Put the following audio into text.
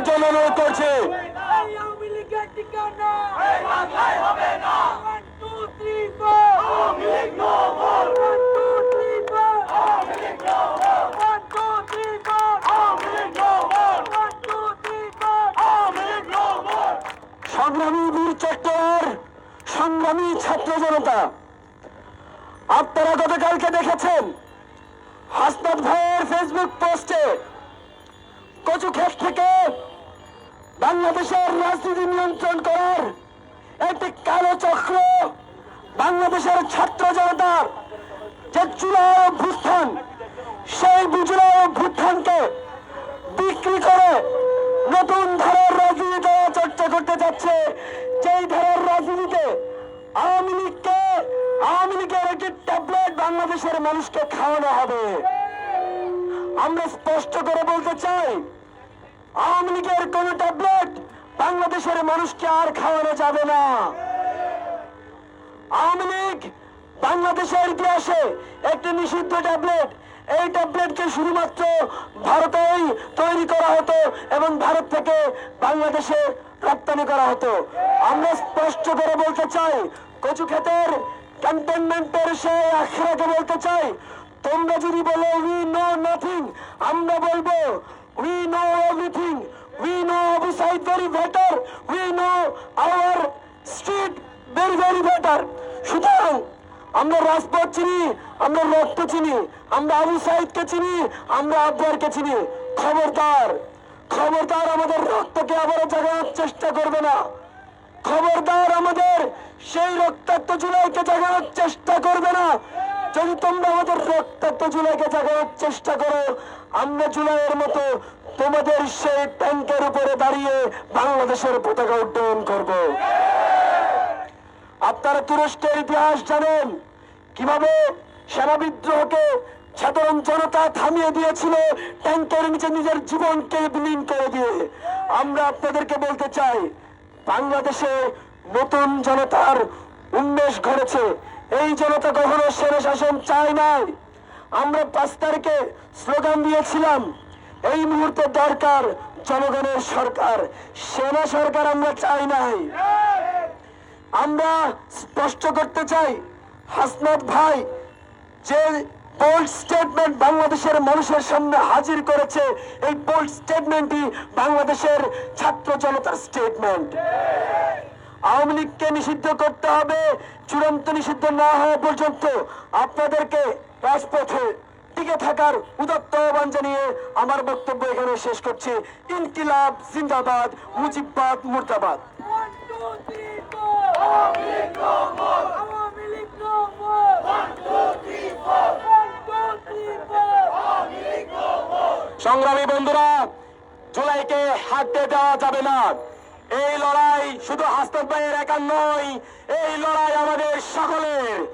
করার জন্য অনুরোধ করছি. সংগ্রামী বীর চট্টর সংগ্রামী ছাত্র জনতা, আপনারা গতকালকে দেখেছেন হাসনাত ভাইয়ের ফেসবুক পোস্টে কচু ক্ষেত থেকে বাংলাদেশের রাজনীতি নিয়ন্ত্রণ করার একটি কালো চক্র বাংলাদেশের ছাত্র জনতার যে চূড়ায় অভ্যুত্থান, সেই বুঝুড়ায় অভ্যুত্থানকে বিক্রি করে নতুন ধারার রাজনীতি চর্চা করতে যাচ্ছে। যেই ধারার রাজনীতিতে আওয়ামী লীগকে, আওয়ামী লীগের একটি ট্যাবলেট বাংলাদেশের মানুষকে খাওয়ানো হবে। আমরা স্পষ্ট করে বলতে চাই আওয়ামী লীগের কোন ট্যাবলেট বাংলাদেশের মানুষকে আর খাওয়ানো যাবে না। আওয়ামী লীগ বাংলাদেশের ইতিহাসে একটি নিষিদ্ধ ট্যাবলেট। এই ট্যাবলেটকে শুধুমাত্র ভারতেই তৈরি করা হতো এবং ভারত থেকে বাংলাদেশে রপ্তানি করা হতো। আমরা স্পষ্ট করে বলতে চাই কচু ক্ষেতের ক্যান্টনমেন্টের সেই আখড়াকে বলতে চাই, তোমরা যদি বলো উই নো নাথিং আমরা বলব we know very better we know our street very very better সুতরাং আমরা রাজপথ চিনি, আমরা রক্ত চিনি, আমরা আবু সাইদকে চিনি, আমরা আব্বারকে চিনি। খবরদার খবরদার আমাদের রক্তকে আবারও জাগানোর চেষ্টা করবে না। খবরদার আমাদের সেই রক্তাক্ত জুলাইকে জাগানোর চেষ্টা করবে না। যদি তোমরা আমাদের রক্তাক্ত জুলাইকে জাগানোর চেষ্টা করো, আমরা জুলাইয়ের মতো তোমাদের সেই ট্যাঙ্কের উপরে দাঁড়িয়ে বাংলাদেশের পতাকা উড্ডয়ন করব। আপনারা তুরস্কের ইতিহাস জানেন, কীভাবে সেনা বিদ্রোহকে সাধারণ জনতা থামিয়ে দিয়েছিল, ট্যাঙ্কের নিচে নিজের জীবনকে বিলীন করে দিয়ে। আমরা আপনাদেরকে বলতে চাই, বাংলাদেশে নতুন জনতার উন্মেষ ঘটেছে। এই জনতা কখনো সেনা শাসন চায় নাই। আমরা পাঁচ তারিখে স্লোগান দিয়েছিলাম, এই মুহূর্তে দরকার জনগণের সরকার, সেনা সরকার আমরা চাই নাই। আমরা স্পষ্ট করতে চাই, হাসনাত ভাই যে বোল্ড স্টেটমেন্ট বাংলাদেশের মানুষের সামনে হাজির করেছে, এই বোল্ড স্টেটমেন্টই বাংলাদেশের ছাত্র জনতার স্টেটমেন্ট আওয়ামী লীগকে নিষিদ্ধ করতে হবে, চূড়ান্ত নিষিদ্ধ না হওয়া পর্যন্ত আপনাদেরকে রাজপথে টিকে থাকার উদাত্ত আহ্বান জানিয়ে আমার বক্তব্য এখানে শেষ করছি ইনকিলাব, জিন্দাবাদ, মুজিববাদ, মুর্দাবাদ. সংগ্রামী বন্ধুরা, জুলাইকে হাঁটতে দেওয়া যাবে না এই লড়াই শুধু হাসপাত ভাইয়ের একার নয় এই লড়াই আমাদের সকলের।